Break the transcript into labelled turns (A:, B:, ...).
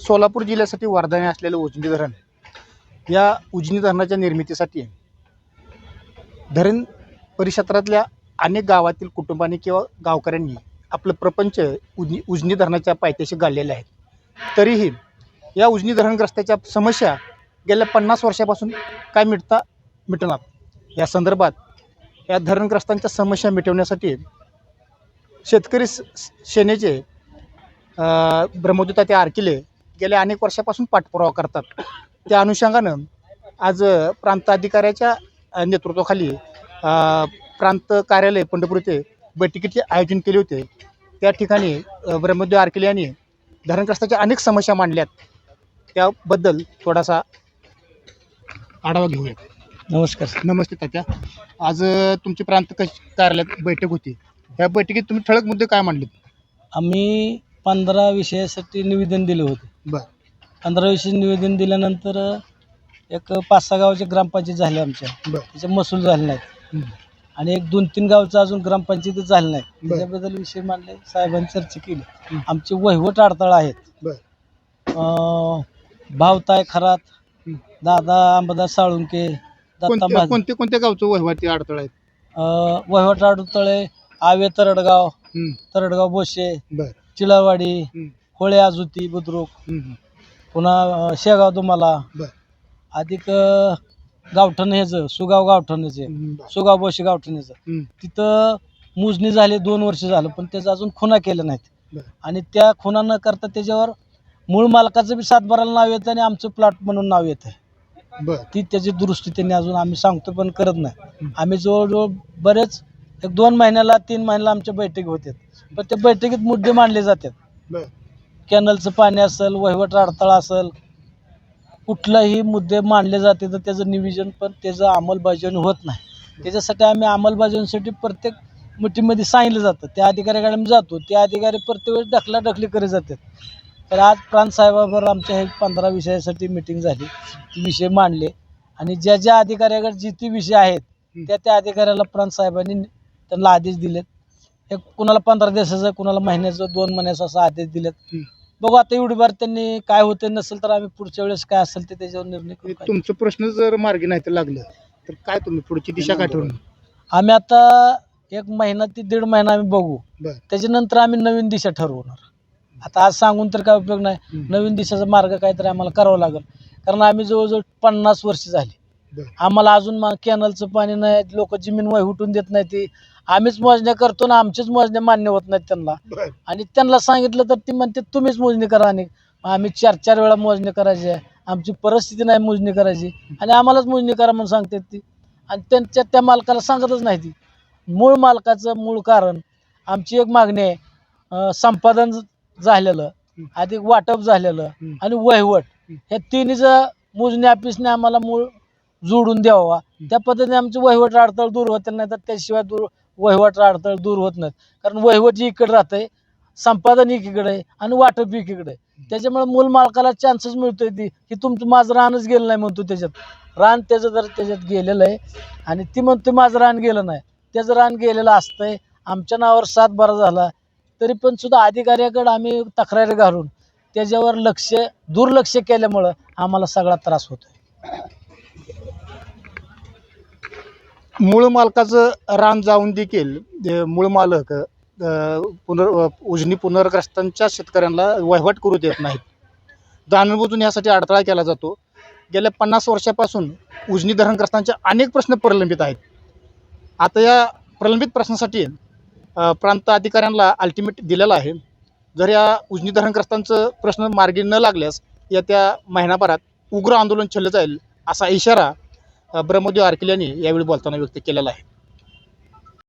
A: सोलापूर जिल्ह्यासाठी वरदाने असलेलं उजनी धरण या उजनी धरणाच्या निर्मितीसाठी धरण परिक्षेत्रातल्या अनेक गावातील कुटुंबांनी किंवा गावकऱ्यांनी आपलं प्रपंच उजनी उजनी धरणाच्या पायथ्याशी गाळलेले आहेत तरीही या उजनी धरणग्रस्ताच्या समस्या गेल्या पन्नास वर्षापासून काय मिटता मिटणार? या संदर्भात या धरणग्रस्तांच्या समस्या मिटवण्यासाठी शेतकरी स- सेनेचे अ, ब्रह्मदूता ते आरकिले गेल्या अनेक वर्षापासून पाठपुरावा करतात. त्या अनुषंगानं आज अ, प्रांत अधिकाऱ्याच्या अ, नेतृत्वाखाली प्रांत कार्यालय पंढरपूर येथे बैठकीचे आयोजन केले होते. त्या ठिकाणी ब्रह्मदेव आरकिले यांनी धरणग्रस्ताच्या अनेक समस्या मांडल्यात. त्याबद्दल थोडासा आढावा घेऊया
B: नमस्कार
A: नमस्ते तात्या. आज तुमची प्रांत कश कार्यालयात बैठक होती. या बैठकीत तुम्ही ठळक मुद्दे काय मांडले
B: आम्ही पंधरा विषयासाठी निवेदन दिले होते.
A: बरं.
B: पंधरा विषय निवेदन दिल्यानंतर एक पाच सहा गावचे ग्रामपंचायत झाले आमच्या.
A: बरं.
B: त्याचे महसूल झाले नाहीत. आणि एक दोन तीन गावचं अजून ग्रामपंचायत झाले नाहीत.
A: बरं.
B: त्याच्याबद्दल विषय मांडले साहेबांनी चर्चा केली.
A: हं.
B: आमचे वहिवट अडथळा आहेत.
A: बरं.
B: अं, भावताय खरात
A: हं.
B: दादा अंबादास साळुंके दत्ता
A: कोणत्या
B: महाजन
A: कोणत्या कोणत्या गावचं वहिवाटी अडथळा आहेत?
B: अं, वहिवट अडथळे आवे तरडगाव
A: हं,
B: तरडगाव बोशे
A: बरं.
B: चिळावाडी
A: हं,
B: होळे आजुती बुद्रुक. पुन्हा अं, शेगाव
A: बरं.
B: अधिक अं, गावठण ह्याचं सुगाव गावठण
A: बरं.
B: सुगाव बोशी गावठण ह्याचं
A: हं,
B: तिथं मोजणी झाली दोन वर्ष झालं पण त्याचं अजून खुना केलं नाहीत.
A: बरं.
B: आणि त्या खुना न करता त्याच्यावर मूळ मालकाचं बी सातबाराला नाव येतं आणि आमचं प्लॉट म्हणून नाव येतं.
A: बरं.
B: ती त्याची दुरुस्ती त्यांनी अजून आम्ही सांगतो पण करत नाही. आम्ही जवळजवळ बरेच एक दोन महिन्याला तीन महिन्याला आमच्या बैठकी होतात पण त्या बैठकीत मुद्दे मांडले जातात.
A: बरं.
B: कॅनलचं पाणी असेल वहिवट अडथळा असेल कुठलाही मुद्दे मांडले जाते तर त्याचं नियोजन पण त्याचं अंमलबजावणी होत नाही. त्याच्यासाठी आम्ही अंमलबजावणीसाठी प्रत्येक मिटिंगमध्ये सांगितलं जातं. त्या अधिकाऱ्याकडे आम्ही जातो. त्या अधिकारी प्रत्येक वेळेस ढकलाढकली करत जातात. तर आज प्रांत साहेबाबरोबर आमच्या हे पंधरा विषयासाठी मिटिंग झाली. ती विषय मांडले. आणि ज्या ज्या अधिकाऱ्याकडे जी ती विषय आहेत त्या त्या अधिकाऱ्याला प्रांत साहेबांनी त्यांना आदेश दिलेत. एक कुणाला पंधरा दिवसाचं कुणाला महिन्याचं दोन महिन्याचं असं आदेश दिलेत. बघू आता एवढी बार त्यांनी काय होते नसेल तर आम्ही पुढच्या वेळेस काय असेल ते त्याच्यावर निर्णय करू काय.
A: तुमचं प्रश्न जर मार्गी नाही तर लागलं तर काय तुम्ही पुढची दिशा काय ठरवून
B: आम्ही आता एक महिना ते दीड महिना आम्ही बघू.
A: बरं.
B: त्याच्यानंतर आम्ही नवीन दिशा ठरवणार. आता आज सांगून तर काय उपयोग नाही. नवीन दिशेचा मार्ग काहीतरी आम्हाला करावा लागेल. कारण आम्ही जवळजवळ पन्नास वर्ष झाली.
A: बरं.
B: आम्हाला अजून मा कॅनलचं पाणी नाही लोक जमीन वाय उठून देत नाही ती. आम्हीच मोजण्या करतो ना आमचीच मोजण्या मान्य होत नाहीत त्यांना.
A: बरं.
B: आणि त्यांना सांगितलं तर ती म्हणते तुम्हीच मोजणी करा आणि आम्ही चार चार वेळा मोजणी करायची आहे. आमची परिस्थिती नाही मोजणी करायची. आणि आम्हालाच मोजणी करा म्हणून सांगतात ती. आणि त्यांच्या त्या मालकाला सांगतच नाही ती. मूळ मालकाचं मूळ कारण आमची एक मागणी आहे अं, संपादन झालेलं अधिक वाटप झालेलं
A: हं.
B: आणि वहिवट. ह्या तिन्हीचं मोजणी ऑफिसने आम्हाला मूळ जोडून द्यावा. त्या पद्धतीने आमची वहिवट अडथळ दूर होते नाही तर त्याशिवाय दूर वहिवट अडथळ दूर होत नाहीत. कारण वहिवट इकडे आहे संपादन एकीकडे आहे आणि वाटप एकीकडे आहे. त्याच्यामुळे मूल मालकाला चान्सेस मिळतोय ती की तुमचं माझं रानच गेलं नाही म्हणतो त्याच्यात. रान त्याचं जर त्याच्यात गेलेलं आहे आणि ती म्हणते माझं रान गेलं नाही. त्याचं रान गेलेलं असतंय आमच्या नावावर सात बारा झाला तरी पण सुद्धा अधिकाऱ्याकडे आम्ही तक्रारी घालून त्याच्यावर लक्ष दुर्लक्ष केल्यामुळं आम्हाला सगळा त्रास होतोय.
A: मूळ मालकाचं रान जाऊन देखील मूळ मालक पुनर् उजनी पुनर्ग्रस्तांच्या शेतकऱ्यांना वहिवाट करू देत नाहीत. जाणूनबुजून यासाठी अडथळा केला जातो. गेल्या पन्नास वर्षापासून उजनी धरणग्रस्तांचे अनेक प्रश्न प्रलंबित आहेत. आता या प्रलंबित प्रश्नासाठी प्रांत अधिकाऱ्यांना अल्टिमेट दिलेला आहे. जर या उजनी धरणग्रस्तांचं प्रश्न मार्गी न लागल्यास येत्या महिनाभरात उग्र आंदोलन छल्लं जाईल असा इशारा ब्रह्मदेव आरकिल यांनी यावेळी बोलताना व्यक्त केलेला आहे.